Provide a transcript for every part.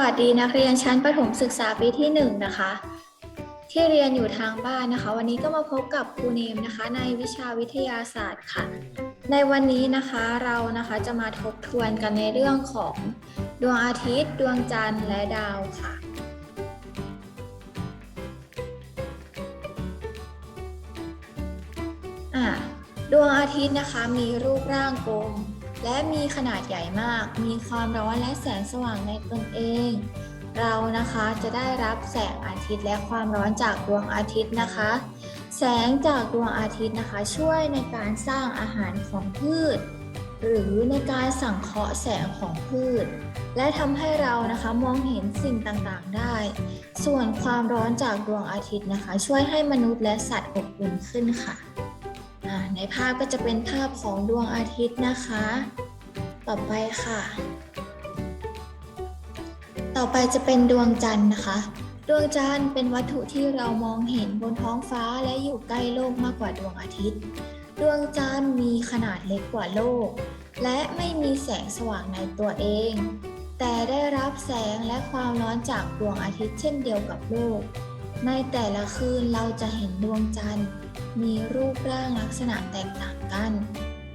วัสดีนักเรียนชั้นประถมศึกษาปีที่หนึ่งนะคะ ที่เรียนอยู่ทางบ้านนะคะ วันนี้ก็มาพบกับครูเนมนะคะ ในวิชาวิทยาศาสตร์ค่ะ ในวันนี้นะคะเรานะคะจะมาทบทวนกันในเรื่องของดวงอาทิตย์ ดวงจันทร์และดาวค่ะดวงอาทิตย์นะคะมีรูปร่างกลม และมีขนาดใหญ่มาก มีความร้อนและแสงสว่างในตนเอง เรานะคะจะได้รับแสงอาทิตย์และความร้อนจากดวงอาทิตย์นะคะ แสงจากดวงอาทิตย์นะคะ ช่วยในการสร้างอาหารของพืช หรือในการสังเคราะห์แสงของพืช และทำให้เรานะคะมองเห็นสิ่งต่างๆได้ ส่วนความร้อนจากดวงอาทิตย์นะคะ ช่วยให้มนุษย์และสัตว์อบอุ่นขึ้นค่ะ ในภาพก็จะเป็นภาพของดวงอาทิตย์นะคะ ต่อไปค่ะ ต่อไปจะเป็นดวงจันทร์นะคะ ดวงจันทร์เป็นวัตถุที่เรามองเห็นบนท้องฟ้าและอยู่ใกล้โลกมากกว่าดวงอาทิตย์ ดวงจันทร์มีขนาดเล็กกว่าโลก และไม่มีแสงสว่างในตัวเอง แต่ได้รับแสงและความร้อนจากดวงอาทิตย์เช่นเดียวกับโลก ในแต่ละคืนเราจะเห็นดวงจันทร์ มีรูปร่างลักษณะแตกต่างกัน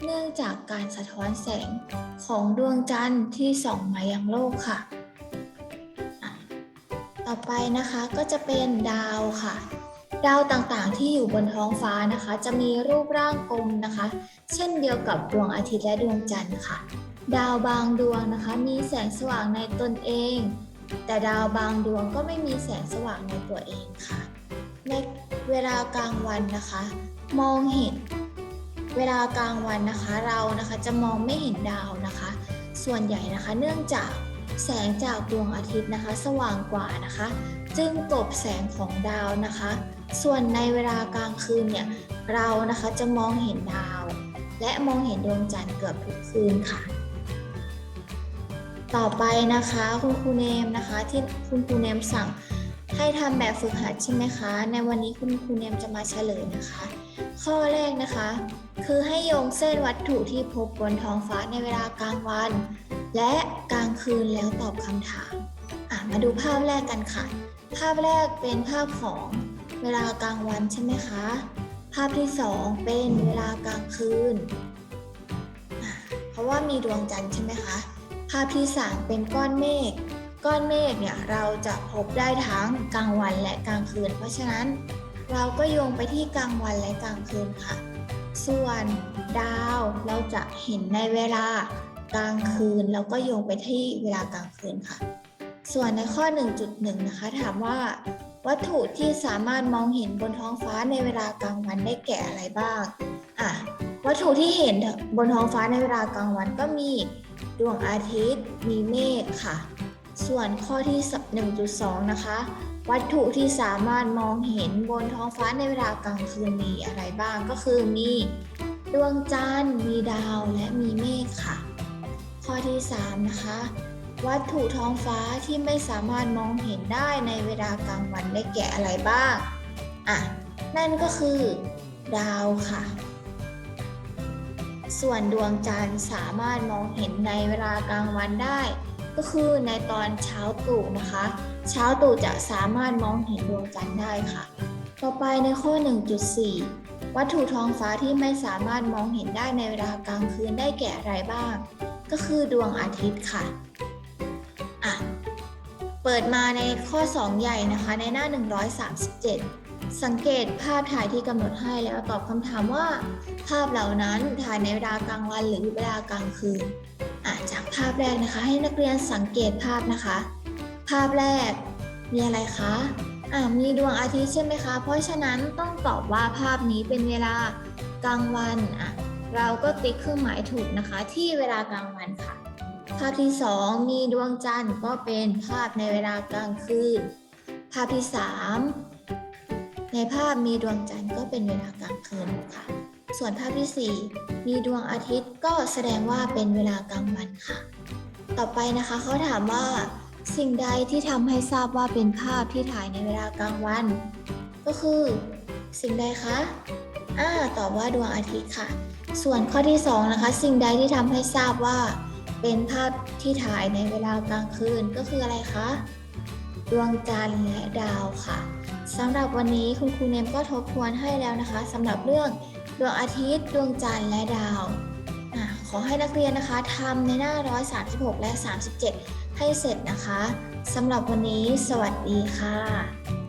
เนื่องจากการสะท้อนแสงของดวงจันทร์ที่ส่องมายังโลกค่ะ ต่อไปนะคะก็จะเป็นดาวค่ะ ดาวต่างๆที่อยู่บนท้องฟ้านะคะ จะมีรูปร่างกลมนะคะ เช่นเดียวกับดวงอาทิตย์และดวงจันทร์ค่ะ ดาวบางดวงนะคะ มีแสงสว่างในตนเอง แต่ดาวบางดวงก็ไม่มีแสงสว่างในตัวเองค่ะ เวลากลางวันนะคะ มองเห็น เวลากลางวันนะคะ เรานะคะจะมองไม่เห็นดาวนะคะ ส่วนใหญ่นะคะ เนื่องจากแสงจากดวงอาทิตย์นะคะ สว่างกว่านะคะ จึงกลบแสงของดาวนะคะ ส่วนในเวลากลางคืนเนี่ยเรานะคะจะมองเห็นดาว และมองเห็นดวงจันทร์เกือบทุกคืนค่ะ ต่อไปนะคะคุณครูเนมนะคะที่คุณครูเนมสั่ง ให้ทำแบบฝึกหัดใช่ไหมคะ ในวันนี้คุณครูเนมจะมาเฉลยนะคะ ข้อแรกนะคะ คือให้โยงเส้นวัตถุที่พบบนท้องฟ้าในเวลากลางวัน และกลางคืนแล้วตอบคำถามอะมาดูภาพแรกกันค่ะ ภาพแรกเป็นภาพของเวลากลางวันใช่ไหมคะ ภาพที่สองเป็นเวลากลางคืน เพราะว่ามีดวงจันทร์ใช่ไหมคะ ภาพที่สามเป็นก้อนเมฆ ก้อนเมฆเนี่ยเราจะพบได้ทั้งกลางวันและกลางคืน เพราะฉะนั้นเราก็โยงไปที่กลางวันและกลางคืนค่ะ ส่วนดาวเราจะเห็นในเวลากลางคืนแล้วก็โยงไปที่เวลากลางคืนค่ะ ส่วนในข้อ 1.1 นะคะ ถามว่าวัตถุที่สามารถมองเห็นบนท้องฟ้าในเวลากลางวันได้แก่อะไรบ้าง อะ วัตถุที่เห็นบนท้องฟ้าในเวลากลางวันก็มีดวงอาทิตย์ มีเมฆค่ะ ส่วนข้อที่ 1.2 นะคะ วัตถุที่สามารถมองเห็นบนท้องฟ้าในเวลากลางคืนมีอะไรบ้างก็คือมีดวงจันทร์มีดาวและมีเมฆค่ะ ข้อที่ 3 นะคะ วัตถุท้องฟ้าที่ไม่สามารถมองเห็นได้ในเวลากลางวันได้แก่อะไรบ้างอะนั่นก็คือดาวค่ะ ส่วนดวงจันทร์สามารถมองเห็นในเวลากลางวันได้ ก็คือในตอนเช้าตรู่นะคะ เช้าตรู่จะสามารถมองเห็นดวงจันทร์ได้ค่ะ ต่อไปในข้อ 1.4 วัตถุท้องฟ้าที่ไม่สามารถมองเห็นได้ในเวลากลางคืนได้แก่อะไรบ้าง ก็คือดวงอาทิตย์ค่ะอะ เปิดมาในข้อ 2 ใหญ่นะคะในหน้า 137 สังเกตภาพถ่ายที่กำหนดให้แล้วตอบคำถามว่า ภาพเหล่านั้นถ่ายในเวลากลางวันหรือเวลากลางคืนจากภาพแรกนะคะ ให้นักเรียนสังเกตภาพนะคะ ภาพแรกมีอะไรคะะมีดวงอาทิตย์ใช่ไหมคะ เพราะฉะนั้นต้องตอบว่าภาพนี้เป็นเวลากลางวันอะเราก็ติ๊กเครื่องหมายถูกนะคะ ที่เวลากลางวันค่ะ ภาพที่ 2 มีดวงจันทร์ก็เป็นภาพในเวลากลางคืน ภาพที่ 3 ในภาพมีดวงจันทร์ก็เป็นเวลากลางคืนค่ะ ส่วนภาพที่ 4 มีดวงอาทิตย์ก็แสดงว่าเป็นเวลากลางวันค่ะ ต่อไปนะคะเขาถามว่าสิ่งใดที่ทำให้ทราบว่าเป็นภาพที่ถ่ายในเวลากลางวัน ก็คือ สิ่งใดคะอ่าตอบว่าดวงอาทิตย์ค่ะ ส่วนข้อที่2นะคะ สิ่งใดที่ทำให้ทราบว่าเเป็นภาพที่ถ่ายในเวลากลางคืนก็คืออะไรคะ ดวงจันทร์และดาวค่ะ สำหรับวันนี้คุณครูเนมก็ทบทวนให้แล้วนะคะสำหรับเรื่องดวงอาทิตย์ ดวงจันทร์และดาวอขอให้นักเรียนนะคะทำในหน้า 136 และ 37 ให้เสร็จนะคะสำหรับวันนี้ สวัสดีค่ะ